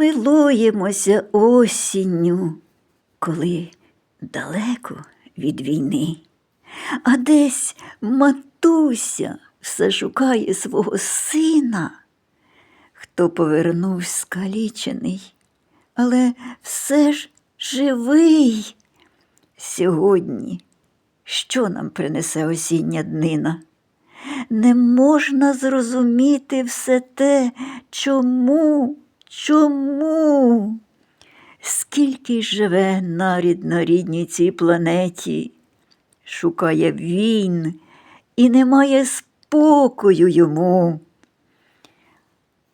Милуємося осінню, коли далеко від війни, а десь матуся все шукає свого сина, хто повернув скалічений, але все ж живий. Сьогодні що нам принесе осіння днина? Не можна зрозуміти все те, чому, чому? Скільки живе нарід на рідній цій планеті, шукає війн і немає спокою йому.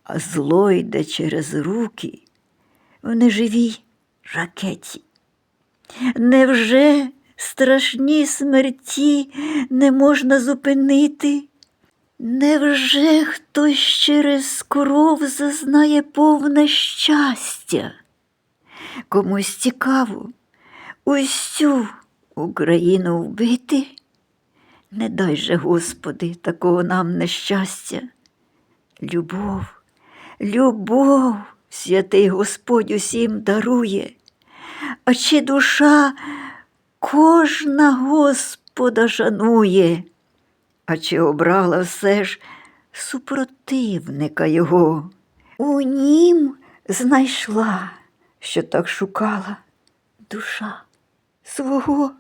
А зло йде через руки в неживій ракеті. Невже страшні смерті не можна зупинити? Невже хтось через кров зазнає повне щастя? Комусь цікаво усю Україну вбити? Не дай же, Господи, такого нам нещастя. Любов, любов, святий Господь усім дарує. А чи душа кожна Господа шанує, а чи обрала все ж супротивника його? У нім знайшла, що так шукала душа свого